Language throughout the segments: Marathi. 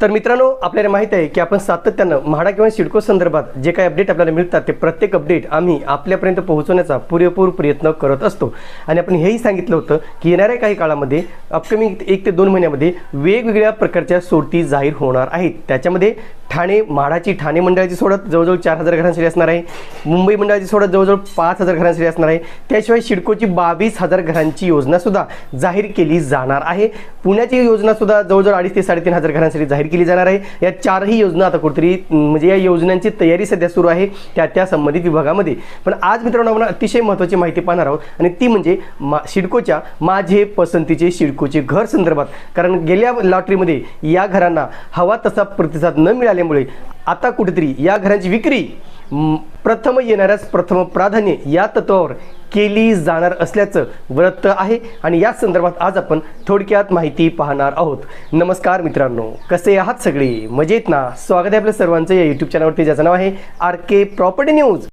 तर मित्रांनो आपल्याला माहीत आहे की आपण सातत्यानं म्हाडा किंवा सिडको संदर्भात जे काही अपडेट आपल्याला मिळतात ते प्रत्येक अपडेट आम्ही आपल्यापर्यंत पोहोचवण्याचा पुरेपूर प्रयत्न करत असतो. आणि आपण हेही सांगितलं होतं की येणाऱ्या काही काळामध्ये अपकमिंग एक ते दोन महिन्यामध्ये वेगवेगळ्या प्रकारच्या सोडती जाहीर होणार आहेत. त्याच्यामध्ये ठाणे म्हाडाची ठाणे मंडळाची सोडत जवळजवळ चार हजार घरांसाठी असणार आहे. मुंबई मंडळाची सोडत जवळजवळ पाच हजार घरांसाठी असणार आहे. त्याशिवाय सिडकोची बावीस हजार घरांची योजनासुद्धा जाहीर केली जाणार आहे. पुण्याची योजना सुद्धा जवळजवळ अडीच ते साडेतीन हजार घरांसाठी जाहीर केली जाणार आहे. या चारही योजना आता कुठेतरी म्हणजे या योजनांची तयारी सध्या सुरू आहे त्या त्या संबंधित विभागामध्ये. पण आज मित्रांनो आपण अतिशय महत्त्वाची माहिती पाहणार आहोत आणि ती म्हणजे मा सिडकोच्या माझे पसंतीचे सिडकोचे घर संदर्भात. कारण गेल्या लॉटरीमध्ये या घरांना हवा तसा प्रतिसाद न मिळाल्यामुळे आता कुठेतरी या घरांची विक्री प्रथम येणाऱ्यास प्रथम प्राधान्य या तत्वावर केली जाणार असल्याचं वृत्त आहे. आणि या संदर्भात आज आपण थोडक्यात माहिती पाहणार आहोत. नमस्कार मित्रांनो कसे आहात सगळे? मजेत ना? स्वागत आहे आपल्या सर्वांचं या यूट्यूब चॅनलवरती ज्याचं नाव आहे आर के प्रॉपर्टी न्यूज.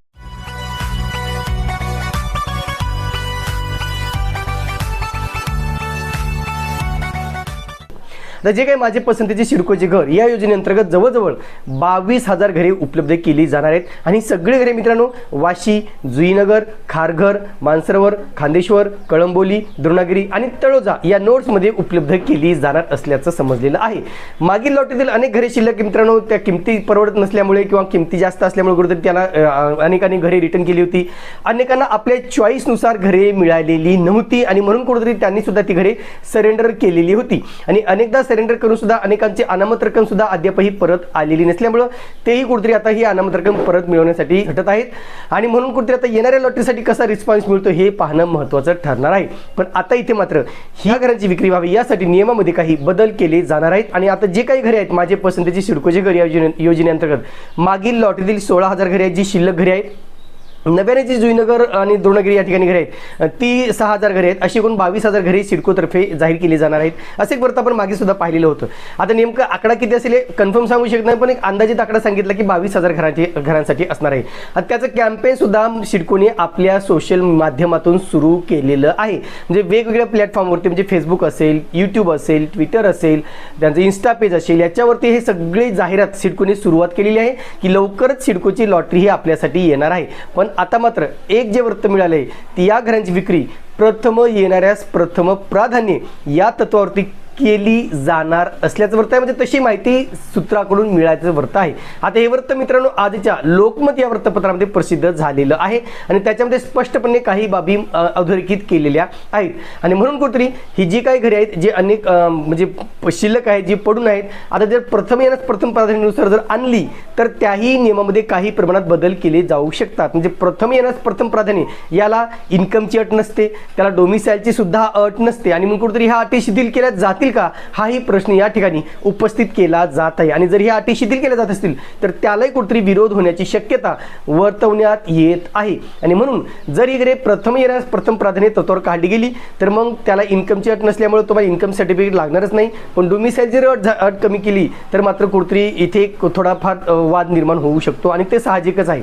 तर जे काही माझे पसंतीचे शिरकोचे घर या योजनेअंतर्गत जवळजवळ बावीस हजार घरे उपलब्ध केली जाणार आहेत. आणि सगळी घरे मित्रांनो वाशी जुईनगर खारघर मानसरोवर खांदेश्वर कळंबोली द्रोणागिरी आणि तळोजा या नोट्समध्ये उपलब्ध केली जाणार असल्याचं समजलेलं आहे. मागील लॉटरीतील अनेक घरे शिल्लक मित्रांनो त्या किमती परवडत नसल्यामुळे किंवा किमती जास्त असल्यामुळे कुठेतरी त्याला अनेकांनी घरे रिटर्न केली होती. अनेकांना आपल्या चॉईसनुसार घरे मिळालेली नव्हती आणि म्हणून कुठेतरी त्यांनी सुद्धा ती घरे सरेंडर केलेली होती. आणि अनेकदा सरेंडर करून सुद्धा अनेकांची अनामत रक्कम सुद्धा अद्यापही परत आलेली नसल्यामुळं तेही कुठेतरी आता ही अनामत रक्कम परत मिळवण्यासाठी झटत आहेत. आणि म्हणून कुठेतरी आता येणाऱ्या लॉटरीसाठी कसा रिस्पॉन्स मिळतो हे पाहणं महत्त्वाचं ठरणार आहे. पण आता इथे मात्र ह्या घरांची विक्री व्हावी यासाठी नियमामध्ये काही बदल केले जाणार आहेत. आणि आता जे काही घरे आहेत माझे पसंतीचे सिडकोचे घर योजने योजनेअंतर्गत मागील लॉटरीतील सोळा हजार घरे आहेत जी शिल्लक घरे आहेत नव्याने जी जुईनगर आणि द्रोणगिरी या ठिकाणी घरे आहेत. ती सहा हजार घरे आहेत. अशी एकूण बावीस हजार घरे सिडकोतर्फे जाहीर केली जाणार आहेत. असे एक वृत्त आपण मागे सुद्धा पाहिलेलं होतं. आता नेमकं आकडा किती असेल हे कन्फर्म सांगू शकत नाही पण एक अंदाजित आकडा सांगितला की बावीस हजार घरांची घरांसाठी असणार आहे. आता त्याचं कॅम्पेन सुद्धा सिडकोने आपल्या सोशल माध्यमातून सुरू केलेलं आहे. म्हणजे वेगवेगळ्या प्लॅटफॉर्मवरती म्हणजे फेसबुक असेल यूट्यूब असेल ट्विटर असेल त्यांचं इन्स्टा पेज असेल याच्यावरती हे सगळे जाहिरात सिडकोने सुरुवात केलेली आहे की लवकरच सिडकोची लॉटरी ही आपल्यासाठी येणार आहे. पण आता मात्र एक जे वृत्त मिळाले ती या घरांची विक्री प्रथम येणाऱ्यास प्रथम प्राधान्य या तत्वावरती केली जाणार असल्याचं वृत्त आहे. म्हणजे तशी माहिती सूत्राकडून मिळायचं वृत्त आहे. आता हे वृत्त मित्रांनो आजच्या लोकमत या वृत्तपत्रामध्ये प्रसिद्ध झालेलं आहे. आणि त्याच्यामध्ये स्पष्टपणे काही बाबी अधोरेखित केलेल्या आहेत. आणि म्हणून कुठेतरी ही जी काही घरे आहेत जे अनेक म्हणजे शिल्लक आहेत जी पडून आहेत आता जर प्रथम यानं प्रथम प्राधान्यानुसार जर आणली तर त्याही नियमामध्ये काही प्रमाणात बदल केले जाऊ शकतात. म्हणजे प्रथम येण्यास प्रथम प्राधान्य याला इन्कमची अट नसते त्याला डोमिसाईलची सुद्धा अट नसते. आणि मग कुठेतरी ह्या अटी शिथिल केल्या जातील का? हाही प्रश्न या ठिकाणी उपस्थित केला जात आहे. आणि जर ह्या अटी शिथिल केल्या जात असतील तर त्यालाही कुठेतरी विरोध होण्याची शक्यता वर्तवण्यात येत आहे. आणि म्हणून जर ही घरे प्रथम येण्यास प्रथम प्राधान्य तत्वावर काढली गेली तर मग त्याला इन्कमची अट नसल्यामुळे तुम्हाला इन्कम सर्टिफिकेट लागणारच नाही. पण डोमिसाईल जर अट झा- अट कमी केली तर मात्र कुठेतरी इथे थोडाफार वाद निर्माण होऊ शकतो. आणि ते साहजिकच आहे.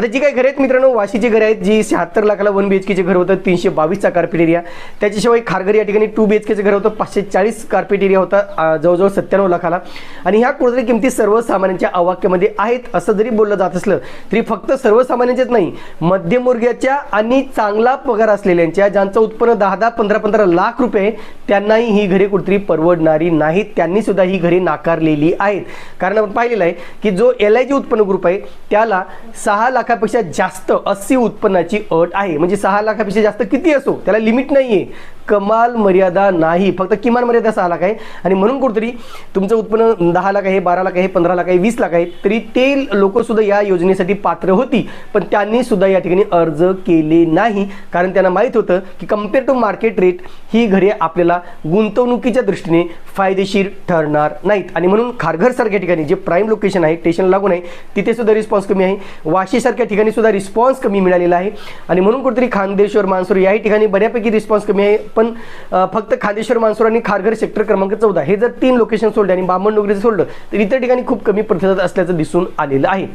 आता जी काही घरे आहेत मित्रांनो वाशीची घरे आहेत जी शहात्तर लाखाला वन बी एच केचे घर होतं तीनशे बावीसचा कार्पेट एरिया त्याच्याशिवाय खारघर या ठिकाणी टू बी एच केचं घर होतं पाचशे चाळीस कार्पेट एरिया होता जवळजवळ सत्त्याण्णव लाखाला. आणि ह्या कुठेतरी किमती सर्वसामान्यांच्या अवाक्यामध्ये आहेत असं जरी बोललं जात असलं तरी फक्त सर्वसामान्यांचेच नाही मध्यमवर्गीयाच्या आणि चांगला पगार असलेल्यांच्या ज्यांचं उत्पन्न दहा दहा पंधरा पंधरा लाख रुपये त्यांनाही ही घरे कुठेतरी परवडणारी नाहीत त्यांनी सुद्धा ही घरे नाकारलेली आहेत. कारण आपण पाहिलेलं आहे की जो एल आय जी उत्पन्न ग्रुप आहे त्याला सहा लाख लाखापेक्षा जास्त अस्सी उत्पन्नाची अट आहे. म्हणजे सहा लाखापेक्षा जास्त किती असो? त्याला लिमिट नाही आहे कमाल मर्यादा नाही. फक्त किमान मर्यादा सहा लाख आहे. आणि म्हणून कुठेतरी तुमचं उत्पन्न दहा लाख आहे बारा लाख आहे पंधरा लाख आहे वीस लाख आहे तरी ते लोकसुद्धा या योजनेसाठी पात्र होती. पण त्यांनी सुद्धा या ठिकाणी अर्ज केले नाही. कारण त्यांना माहीत होतं की कंपेअर टू मार्केट रेट ही घरे आपल्याला गुंतवणुकीच्या दृष्टीने फायदेशीर ठरणार नाहीत. आणि म्हणून खारघरसारख्या ठिकाणी जे प्राईम लोकेशन आहे स्टेशन लागून आहे तिथे सुद्धा रिस्पॉन्स कमी आहे. वाशीसारख्या ठिकाणी सुद्धा रिस्पॉन्स कमी मिळालेला आहे. आणि म्हणून कुठेतरी खानदेश्वर मानसूर याही ठिकाणी बऱ्यापैकी रिस्पॉन्स कमी आहे. पण फक्त खांदेश्वर मानसूर आणि खारघर सेक्टर क्रमांक चौदा. हे जर तीन लोकेशन सोडले आणि बामण डोगरीचं सोडलं तर इतर ठिकाणी खूप कमी प्रतिसाद असल्याचं दिसून आलेलं आहे.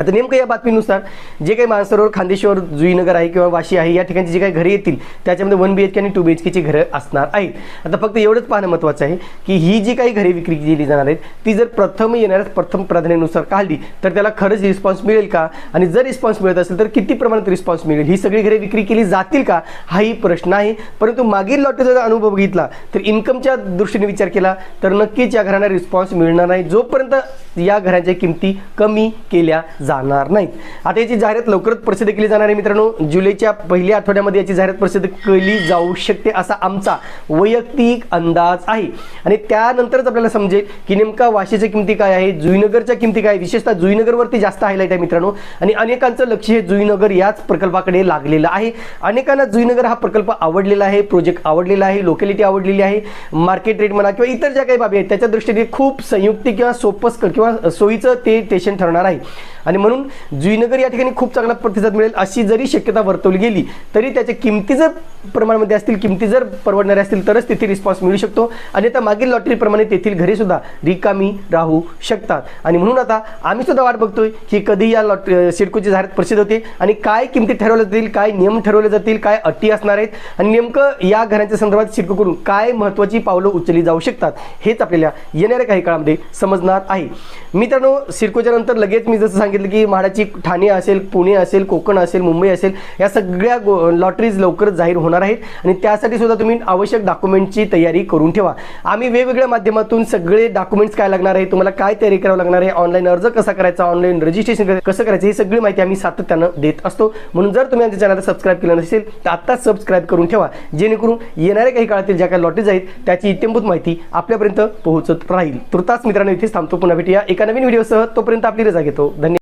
आता नेमकं या बातमीनुसार जे काही मानसरोवर खांदेश्वर जुईनगर आहे किंवा वाशी आहे या ठिकाणची जी काही घरे येतील त्याच्यामध्ये वन बी एच के आणि टू बी एच केची घरं असणार आहेत. आता फक्त एवढंच पाहणं महत्त्वाचं आहे की ही जी काही घरे विक्री केली जाणार आहेत ती जर प्रथम येणाऱ्या प्रथम प्राधान्यानुसार काढली तर त्याला खरंच रिस्पॉन्स मिळेल का? आणि जर रिस्पॉन्स मिळत असेल तर किती प्रमाणात रिस्पॉन्स मिळेल? ही सगळी घरे विक्री केली जातील का? हाही प्रश्न आहे. परंतु मागील लॉटरीचा जर अनुभव बघितला तर इन्कमच्या दृष्टीने विचार केला तर नक्कीच या घरांना रिस्पॉन्स मिळणार नाही. जोपर्यंत या घरांच्या किमती कमी केल्या जाणार नाहीत. आता याची जाहिरात लवकरच प्रसिद्ध केली जाणार आहे मित्रांनो. जुलैच्या पहिल्या आठवड्यामध्ये याची जाहिरात प्रसिद्ध केली जाऊ शकते असा आमचा वैयक्तिक अंदाज आहे. आणि त्यानंतरच आपल्याला समजेल की नेमका वाशीच्या किमती काय आहे जुईनगरच्या किमती काय आहे. विशेषतः जुईनगरवरती जास्त हायलाईट आहे मित्रांनो. आणि अनेकांचं लक्ष हे जुईनगर याच प्रकल्पाकडे लागलेलं आहे. अनेकांना जुईनगर हा प्रकल्प आवडलेला आहे प्रोजेक्ट आवडलेला आहे लोकॅलिटी आवडलेली आहे मार्केट रेट म्हणा किंवा इतर ज्या काही बाबी आहेत त्याच्या दृष्टीने खूप संयुक्त किंवा सोपस्कर किंवा सोयीचं ते स्टेशन ठरणार आहे. आणि म्हणून जुईनगर या ठिकाणी खूप चांगला प्रतिसाद मिळेल अशी जरी शक्यता वर्तवली गेली तरी त्याच्या किमती जर प्रमाणामध्ये असतील किमती जर परवडणाऱ्या असतील तरच तिथे रिस्पॉन्स मिळू शकतो. आणि आता मागील लॉटरीप्रमाणे तेथील घरे सुद्धा रिकामी राहू शकतात. आणि म्हणून आता आम्ही सुद्धा वाट बघतोय की कधी या लॉटरी सिडकोची जाहिरात प्रसिद्ध होते आणि काय किमती ठरवल्या जातील काय नियम ठरवले जातील काय अटी असणार आहेत आणि नेमकं या घरांच्या संदर्भात सिडकोकडून काय महत्त्वाची पावलं उचलली जाऊ शकतात हेच आपल्याला येणाऱ्या काही काळामध्ये समजणार आहे. मित्रांनो सिडकोच्या नंतर लगेच मी जसं सांगितलं की म्हाडाची ठाणे असेल पुणे असेल कोकण असेल मुंबई असेल या सगळ्या लॉटरीज लवकरच जाहीर होणार आहेत आणि त्यासाठी सुद्धा तुम्ही आवश्यक डॉक्युमेंटची तयारी करून ठेवा. आम्ही वेगवेगळ्या माध्यमातून सगळे डॉक्युमेंट्स काय लागणार आहे तुम्हाला काय तयारी करावं लागणार आहे ऑनलाईन अर्ज कसा करायचा ऑनलाईन रजिस्ट्रेशन कसं करायचं ही सगळी माहिती आम्ही सातत्यानं देत असतो. म्हणून जर तुम्ही आमच्या चॅनलला सबस्क्राईब केलं नसेल तर आत्ताच सबस्क्राईब करून ठेवा. जेणेकरून येणाऱ्या काही काळातील ज्या काही लॉटरीज आहेत त्याची इत्यंभूत माहिती आपल्यापर्यंत पोहोचत राहील. तुर्तास मित्रांनो इथेच थांबतो. पुन्हा भेटूया एका नवीन व्हिडिओसह तोपर्यंत आपली रजा घेतो. धन्यवाद